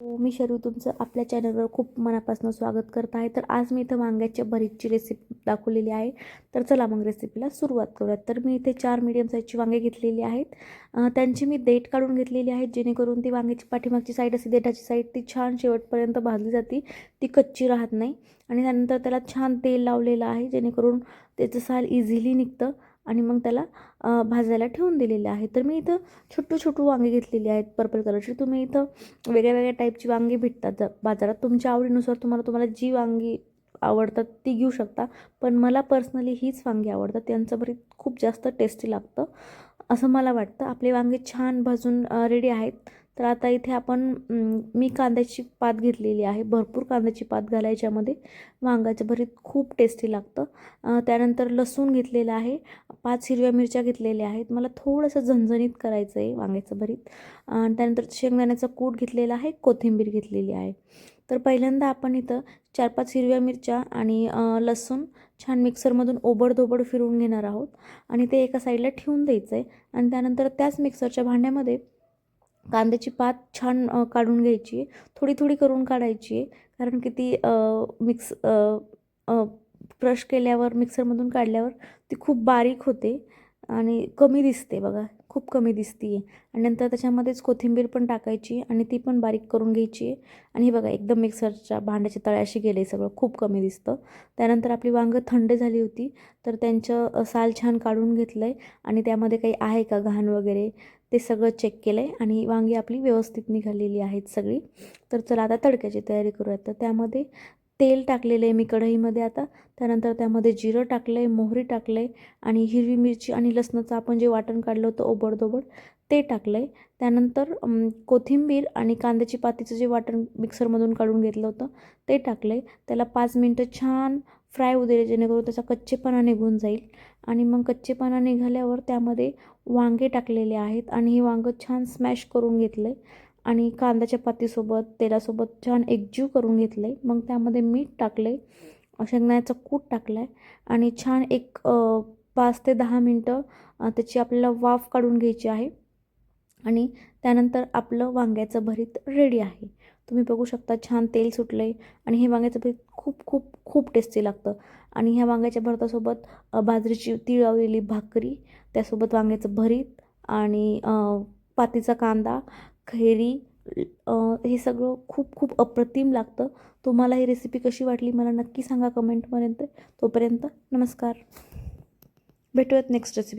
हो मी शरू तुमचं आपल्या चॅनलवर खूप मनापासून स्वागत करत आहे. तर आज मी इथं वांग्याच्या भरीतची रेसिपी दाखवलेली आहे. तर चला मग रेसिपीला सुरुवात करूयात. तर मी इथे चार मीडियम साईजची वांगे घेतलेली आहेत. त्यांची मी देठ काढून घेतलेली आहेत जेणेकरून ती वांग्याची पाठीमागची साईड असते देठाची साईड ती छान शेवटपर्यंत भाजली जाते. ती कच्ची राहत नाही. आणि त्यानंतर त्याला छान तेल लावलेलं आहे जेणेकरून त्याचं साल इझिली निघतं. आणि मग त्याला भाजायला ठेवून दिलेले आहे. तर मी इथं छोटू छोटू वांगे घेतलेली आहेत पर्पल कलरची तुम्ही इथं वेगळ्या वेगळ्या टाईपची वांगी भेटतात ज- बाजारात. तुमच्या आवडीनुसार तुम्हाला तुम्हाला जी वांगी आवडतात ती घेऊ शकता. पण मला पर्सनली हीच वांगी आवडतात. त्यांचं भरीत खूप जास्त टेस्टी लागतं असं मला वाटतं. आपले वांगे छान भाजून रेडी आहेत. तर आता इथे आपण मी कांद्याची पात घेतलेली आहे. भरपूर कांद्याची पात घालायच्यामध्ये वांग्याचं भरीत खूप टेस्टी लागतं. त्यानंतर लसूण घेतलेलं आहे. पाच हिरव्या मिरच्या घेतलेल्या आहेत. मला थोडंसं झणझणीत करायचं आहे वांग्याचं भरीत. आणि त्यानंतर शेंगदाण्याचा कूट घेतलेला आहे. कोथिंबीर घेतलेली आहे. तर पहिल्यांदा आपण इथं चार पाच हिरव्या मिरच्या आणि लसूण छान मिक्सरमधून ओबडधोबड फिरवून घेणार आहोत. आणि ते एका साईडला ठेवून द्यायचं आहे आणि त्यानंतर त्याच मिक्सरच्या भांड्यामध्ये कांद्याची पात छान काढून घ्यायची. आहे थोडी थोडी करून काढायची. आहे कारण की ती मिक्स क्रश केल्यावर मिक्सरमधून काढल्यावर ती खूप बारीक होते आणि कमी दिसते बघा. खूप कमी दिसते आहे आणि नंतर त्याच्यामध्येच कोथिंबीर पण टाकायची आणि ती पण बारीक करून घ्यायची. आहे आणि हे बघा एकदम मिक्सरच्या भांड्याच्या तळ्याशी गेले सगळं. खूप कमी दिसतं. त्यानंतर आपली वांगं थंड झाली होती. तर त्यांचं साल छान काढून घेतलं आहे आणि त्यामध्ये काही आहे का? घाण वगैरे? ते सगळं चेक केलं आहे आणि वांगी आपली व्यवस्थित निघालेली आहेत सगळी. तर चला आता तडक्याची तयारी करूयात. तर त्यामध्ये तेल टाकलेलं आहे मी कढईमध्ये आता. त्यानंतर त्यामध्ये जिरं टाकलं आहे मोहरी टाकलं आहे आणि हिरवी मिरची आणि लसणाचं आपण जे वाटण काढलं होतं ओबडधोबड ते टाकलं आहे त्यानंतर कोथिंबीर आणि कांद्याची पातीचं जे वाटण मिक्सरमधून काढून घेतलं होतं ते टाकलं आहे त्याला पाच मिनटं छान फ्राय होऊ दिले जेणेकरून त्याचा कच्चेपणा निघून जाईल. आणि मग कच्चेपणा निघाल्यावर त्यामध्ये वांगे टाकलेले आहेत आणि हे वांगं छान स्मॅश करून घेतलं आहे आणि कांद्याच्या पातीसोबत तेलासोबत छान एकजीव करून घेतलं आहे मग त्यामध्ये मीठ टाकलं आहे शेंगदाण्याचं कूट टाकलं आहे आणि छान एक पाच ते दहा मिनटं त्याची आपल्याला वाफ काढून घ्यायची आहे. आणि त्यानंतर आपलं वांग्याचं भरीत रेडी आहे. तुम्ही बघू शकता छान तेल सुटलं आहे आणि हे वांग्याचं भरीत खूप खूप खूप टेस्टी लागतं. आणि ह्या वांग्याच्या भरतासोबत बाजरीची तिळवलेली भाकरी त्यासोबत वांग्याचं भरीत आणि पातीचा कांदा खैरी हे सगळं खूप खूप अप्रतिम लागतं. तुम्हाला ही रेसिपी कशी वाटली मला नक्की सांगा कमेंटपर्यंत तोपर्यंत नमस्कार. भेटूयात नेक्स्ट रेसिपी